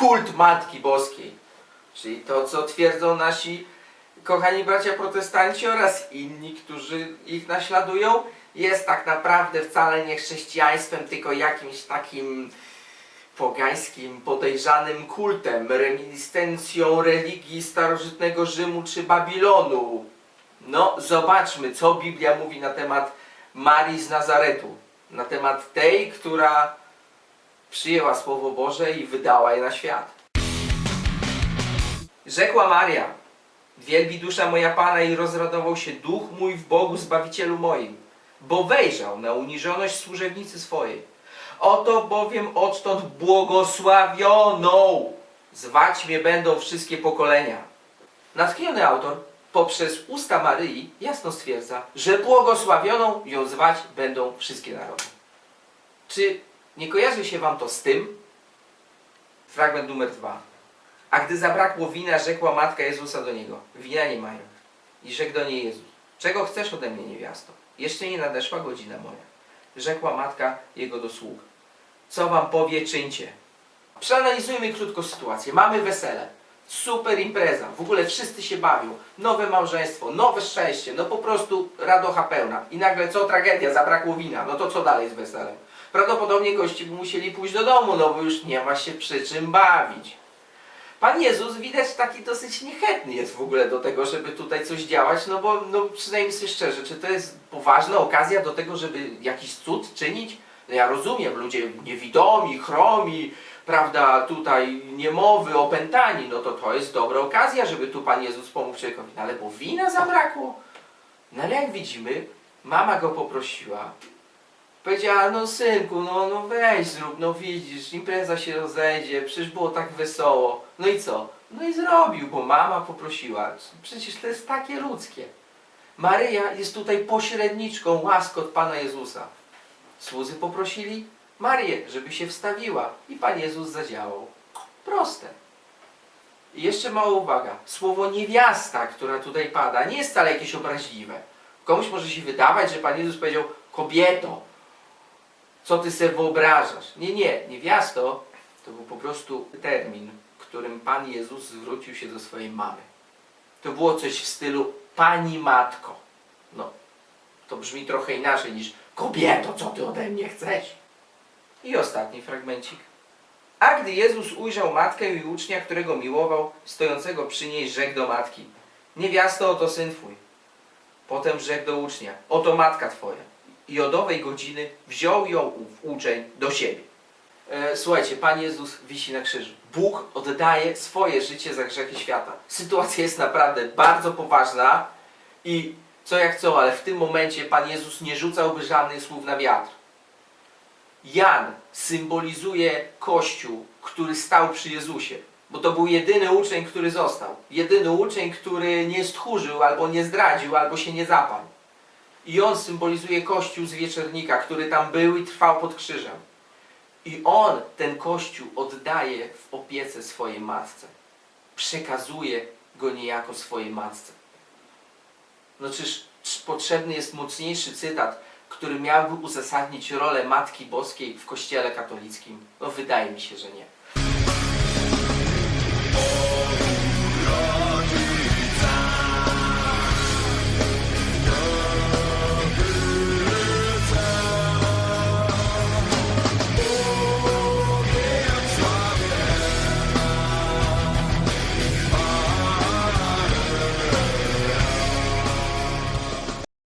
kult Matki Boskiej. Czyli to, co twierdzą nasi kochani bracia protestanci oraz inni, którzy ich naśladują, jest tak naprawdę wcale nie chrześcijaństwem, tylko jakimś takim pogańskim, podejrzanym kultem, reminiscencją religii starożytnego Rzymu czy Babilonu. No, zobaczmy, co Biblia mówi na temat Marii z Nazaretu. Na temat tej, która przyjęła Słowo Boże i wydała je na świat. Rzekła Maria, wielbi dusza moja Pana i rozradował się duch mój w Bogu Zbawicielu moim, bo wejrzał na uniżoność służebnicy swojej. Oto bowiem odtąd błogosławioną zwać mnie będą wszystkie pokolenia. Natchniony autor poprzez usta Maryi jasno stwierdza, że błogosławioną ją zwać będą wszystkie narody. Czy nie kojarzy się wam to z tym? Fragment numer dwa. A gdy zabrakło wina, rzekła matka Jezusa do niego: Wina nie mają. I rzekł do niej Jezus: Czego chcesz ode mnie, niewiasto? Jeszcze nie nadeszła godzina moja. Rzekła matka jego do sług: Co wam powie, czyńcie. Przeanalizujmy krótko sytuację. Mamy wesele. Super impreza. W ogóle wszyscy się bawią. Nowe małżeństwo, nowe szczęście. No po prostu radocha pełna. I nagle co? Tragedia, zabrakło wina. No to co dalej z weselem? Prawdopodobnie gości by musieli pójść do domu, no bo już nie ma się przy czym bawić. Pan Jezus widać taki dosyć niechętny jest w ogóle do tego, żeby tutaj coś działać, no bo no, przyznajmy sobie szczerze, czy to jest poważna okazja do tego, żeby jakiś cud czynić? No ja rozumiem, ludzie niewidomi, chromi, prawda, tutaj niemowy, opętani, no to to jest dobra okazja, żeby tu Pan Jezus pomógł człowiekowi, no ale bo wina zabrakło. No ale jak widzimy, mama go poprosiła, Powiedziała, no synku, no, no weź zrób, no widzisz, impreza się rozejdzie, przecież było tak wesoło. No i co? No i zrobił, bo mama poprosiła. Przecież to jest takie ludzkie. Maryja jest tutaj pośredniczką łask od Pana Jezusa. Słudzy poprosili Marię, żeby się wstawiła i Pan Jezus zadziałał. Proste. I jeszcze mała uwaga. Słowo niewiasta, która tutaj pada, nie jest wcale jakieś obraźliwe. Komuś może się wydawać, że Pan Jezus powiedział kobieto, co ty sobie wyobrażasz? Nie, nie, niewiasto to był po prostu termin, którym Pan Jezus zwrócił się do swojej mamy. To było coś w stylu pani matko. No, to brzmi trochę inaczej niż kobieto, co ty ode mnie chcesz? I ostatni fragmencik. A gdy Jezus ujrzał matkę i ucznia, którego miłował, stojącego przy niej, rzekł do matki: Niewiasto, oto syn twój. Potem rzekł do ucznia: Oto matka twoja i od owej godziny wziął ją uczeń do siebie. E, słuchajcie, Pan Jezus wisi na krzyżu. Bóg oddaje swoje życie za grzechy świata. Sytuacja jest naprawdę bardzo poważna i co jak co, ale w tym momencie Pan Jezus nie rzucałby żadnych słów na wiatr. Jan symbolizuje Kościół, który stał przy Jezusie. Bo to był jedyny uczeń, który został. Jedyny uczeń, który nie stchórzył, albo nie zdradził, albo się nie zaparł. I on symbolizuje Kościół z wieczernika, który tam był i trwał pod krzyżem. I on ten Kościół oddaje w opiece swojej matce. Przekazuje go niejako swojej matce. No czyż czy potrzebny jest mocniejszy cytat, który miałby uzasadnić rolę Matki Boskiej w Kościele katolickim? No wydaje mi się, że nie.